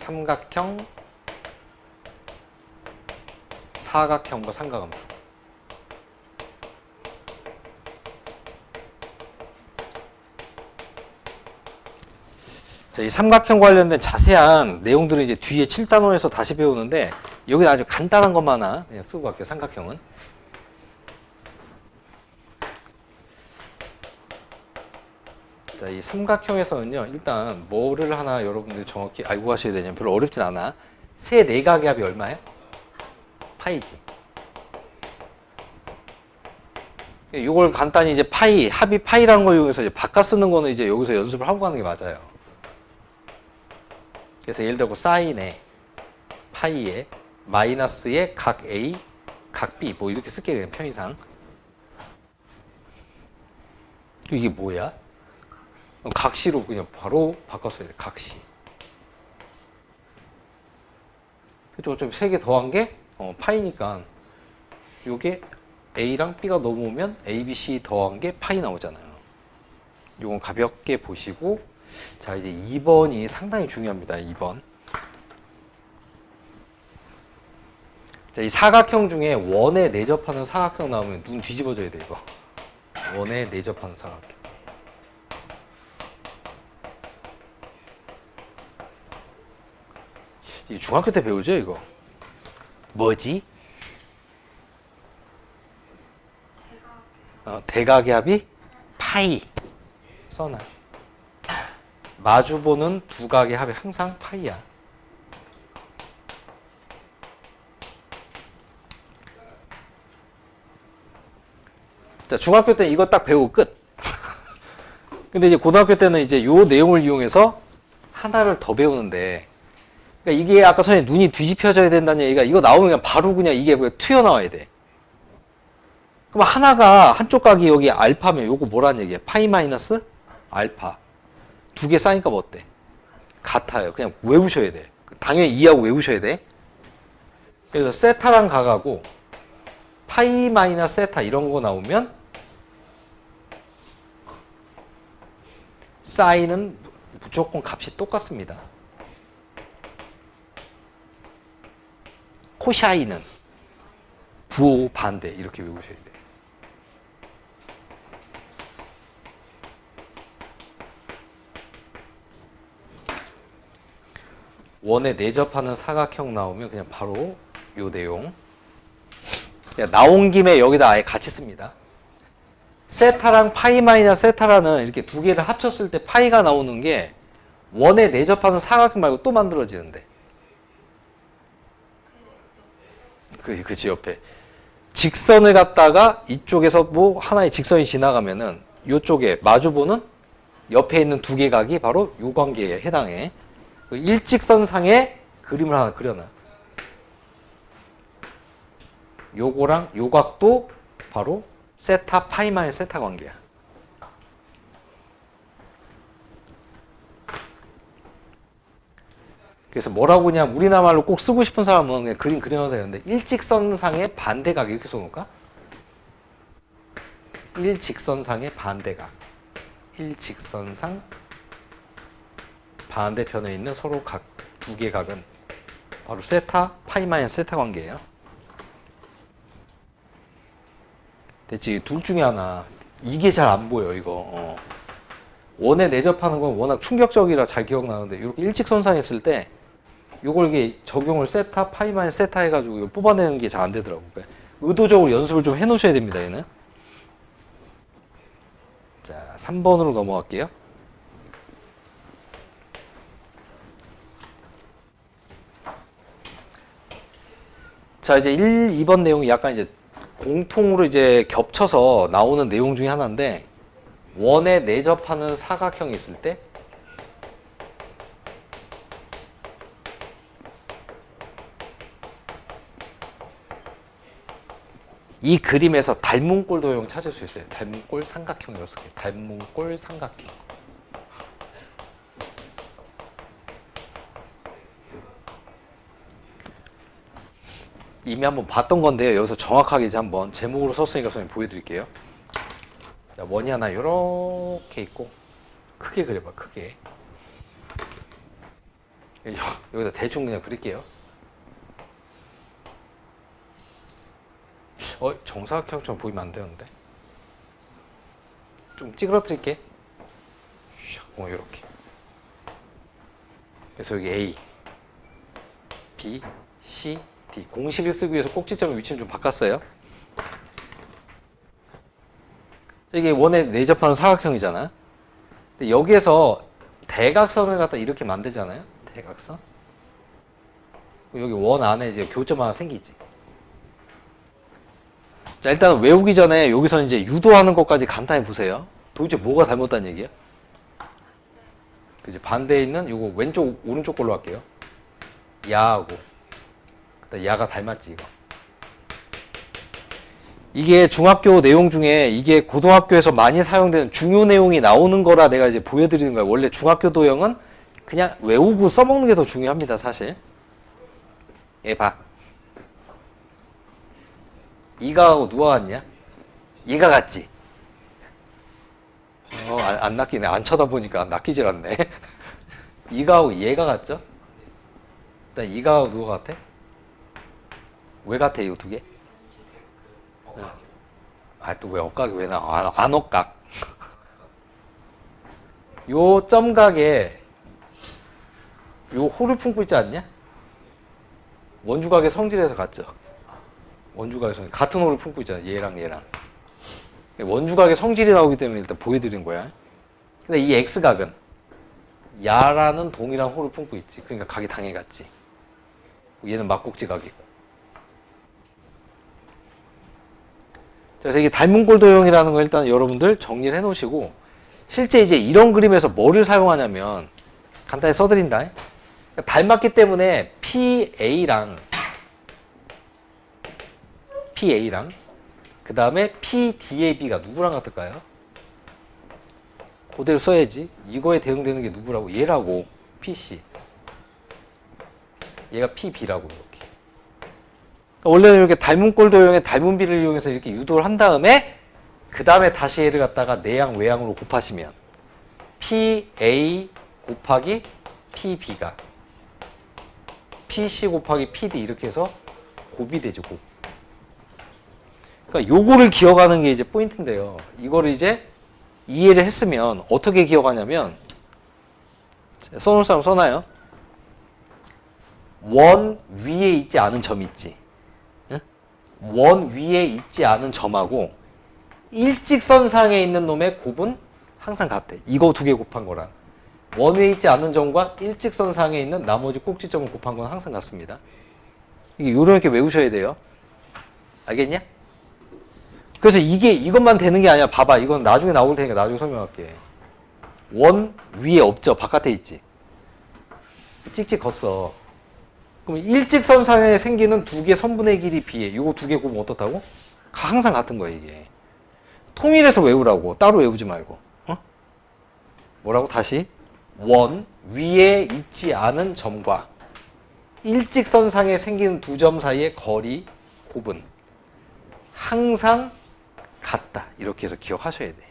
삼각형, 사각형과 삼각함수. 자, 이 삼각형 관련된 자세한 내용들은 이제 뒤에 7단원에서 다시 배우는데 여기 아주 간단한 것만 하나 그냥 쓰고 갈게요. 삼각형은. 자, 이 삼각형에서는요, 일단 뭐를 하나 여러분들 정확히 알고 가셔야 되냐면 별로 어렵진 않아. 세 내각의 합이 얼마야? 파이지. 이걸 간단히 이제 파이, 합이 파이라는 걸 이용해서 이제 바꿔 쓰는 거는 이제 여기서 연습을 하고 가는 게 맞아요. 그래서 예를 들고 사인에 파이에 마이너스의 각 A, 각 B 뭐 이렇게 쓸게요 그냥 편의상. 이게 뭐야? 각시로 그냥 바로 바꿨어야 돼. 각시. 그죠? 어차피 세개 더한 게 어, 파이니까 요게 A랑 B가 넘어오면 A, B, C 더한 게 파이 나오잖아요. 요건 가볍게 보시고 자 이제 2번이 상당히 중요합니다. 2번. 자, 이 사각형 중에 원에 내접하는 사각형 나오면 눈 뒤집어져야 돼 이거. 원에 내접하는 사각형. 이 중학교 때 배우죠 이거. 뭐지? 어, 대각의 합이 파이. 써놔. 마주보는 두 각의 합이 항상 파이야. 자, 중학교 때 이거 딱 배우고 끝. 근데 이제 고등학교 때는 이제 요 내용을 이용해서 하나를 더 배우는데, 그러니까 이게 아까 선생님 눈이 뒤집혀져야 된다는 얘기가 이거 나오면 그냥 바로 그냥 이게 그냥 튀어나와야 돼. 그럼 하나가 한쪽 각이 여기 알파면 요거 뭐라는 얘기야? 파이 마이너스 알파. 두 개 쌓이니까 뭐 어때? 같아요. 그냥 외우셔야 돼. 당연히 이해하고 외우셔야 돼. 그래서 세타랑 각하고 파이 마이너스 세타 이런 거 나오면 사인은 무조건 값이 똑같습니다. 코샤인은 부호 반대 이렇게 외우셔야 돼요. 원에 내접하는 사각형 나오면 그냥 바로 요 내용. 나온 김에 여기다 아예 같이 씁니다. 세타랑 파이 마이너스 세타라는 이렇게 두 개를 합쳤을 때 파이가 나오는 게 원에 내접하는 사각형 말고 또 만들어지는데. 그, 그치, 옆에. 직선을 갖다가 이쪽에서 뭐 하나의 직선이 지나가면은 이쪽에 마주보는 옆에 있는 두 개 각이 바로 요 관계에 해당해. 그 일직선상에 그림을 하나 그려놔. 요거랑 요 각도 바로 세타 파이마의 세타 관계야. 그래서 뭐라고 그냥 우리나라 말로 꼭 쓰고 싶은 사람은 그냥 그림 그려놔도 되는데 일직선상의 반대각 이렇게 써놓을까? 일직선상의 반대각. 일직선상 반대편에 있는 서로 각 두 개 각은 바로 세타 파이 마이너스 세타 관계예요. 대체 둘 중에 하나 이게 잘 안 보여 이거. 어. 원에 내접하는 건 워낙 충격적이라 잘 기억나는데 이렇게 일직선상 했을 때 요걸 이게 적용을 세타 파이 마이너스 세타 해가지고 뽑아내는 게 잘 안 되더라고. 그러니까 의도적으로 연습을 좀 해놓으셔야 됩니다 얘는. 자 3번으로 넘어갈게요. 자, 이제 1, 2번 내용이 약간 이제 공통으로 이제 겹쳐서 나오는 내용 중에 하나인데, 원에 내접하는 사각형이 있을 때, 이 그림에서 닮은꼴 도형 찾을 수 있어요. 닮은꼴 삼각형이라고 쓸게요. 닮은꼴 삼각형. 이미 한번 봤던 건데요. 여기서 정확하게 이제 한번 제목으로 썼으니까 선생님 보여드릴게요. 자, 원이 하나 이렇게 있고 크게 그려봐. 크게. 여- 여기다 대충 그냥 그릴게요. 어, 정사각형처럼 보이면 안 되는데. 좀 찌그러뜨릴게. 샥, 어, 이렇게. 그래서 여기 A, B, C, D. 공식을 쓰기 위해서 꼭지점의 위치는 좀 바꿨어요. 이게 원에 내접하는 사각형이잖아요. 근데 여기에서 대각선을 갖다 이렇게 만들잖아요. 대각선. 여기 원 안에 이제 교점 하나 생기지. 자, 일단 외우기 전에 여기서 이제 유도하는 것까지 간단히 보세요. 도대체 뭐가 잘못된 얘기야? 그지 반대에 있는 요거 왼쪽 오른쪽 걸로 할게요. 야하고 그다음 야가 닮았지 이거. 이게 중학교 내용 중에 이게 고등학교에서 많이 사용되는 중요 내용이 나오는 거라 내가 이제 보여드리는 거야. 원래 중학교 도형은 그냥 외우고 써먹는 게 더 중요합니다, 사실. 얘 봐. 이가하고 누가 같냐? 얘가 같지? 어, 안, 안 낚이네. 안 쳐다보니까 낚이질 않네. 이가하고 얘가 같죠? 일단 이가하고 누가 같아? 왜 같아, 이거 두 개? 아, 또 왜 억각이 왜 나와? 안, 안 억각. 요 점각에 요 호를 품고 있지 않냐? 원주각의 성질에서 같죠? 원주각의 성질. 같은 호를 품고 있잖아. 얘랑 얘랑. 원주각의 성질이 나오기 때문에 일단 보여드린 거야. 근데 이 X각은 야라는 동일한 호를 품고 있지. 그러니까 각이 당해 같지. 얘는 막곡지각이고. 그래서 이게 닮은 꼴 도형이라는 거 일단 여러분들 정리를 해 놓으시고 실제 이제 이런 그림에서 뭐를 사용하냐면 간단히 써드린다. 그러니까 닮았기 때문에 PA랑 PA랑 그 다음에 PDAB가 누구랑 같을까요? 그대로 써야지. 이거에 대응되는 게 누구라고? 얘라고. PC. 얘가 PB라고 이렇게. 그러니까 원래는 이렇게 닮은 꼴 도형의 닮은 비를 이용해서 이렇게 유도를 한 다음에 그 다음에 다시 얘를 갖다가 내양 외양으로 곱하시면 PA 곱하기 PB가 PC 곱하기 PD 이렇게 해서 곱이 되죠 곱. 그러니까 요거를 기억하는 게 이제 포인트인데요. 이거를 이제 이해를 했으면 어떻게 기억하냐면 써놓을 사람 써놔요. 원 위에 있지 않은 점이 있지. 응? 원 위에 있지 않은 점하고 일직선상에 있는 놈의 곱은 항상 같대. 이거 두 개 곱한 거랑. 원 위에 있지 않은 점과 일직선상에 있는 나머지 꼭지점을 곱한 건 항상 같습니다. 이게 요렇게 외우셔야 돼요. 알겠냐? 그래서 이게 이것만 되는 게 아니야. 봐봐. 이건 나중에 나올 테니까 나중에 설명할게. 원 위에 없죠. 바깥에 있지. 찍찍 걷어. 그럼 일직선상에 생기는 두 개 선분의 길이 비해. 이거 두 개 곱으면 어떻다고? 항상 같은 거야, 이게. 통일해서 외우라고. 따로 외우지 말고. 어? 뭐라고? 다시. 원 위에 있지 않은 점과 일직선상에 생기는 두 점 사이의 거리 곱은 항상 같다. 이렇게 해서 기억하셔야 돼.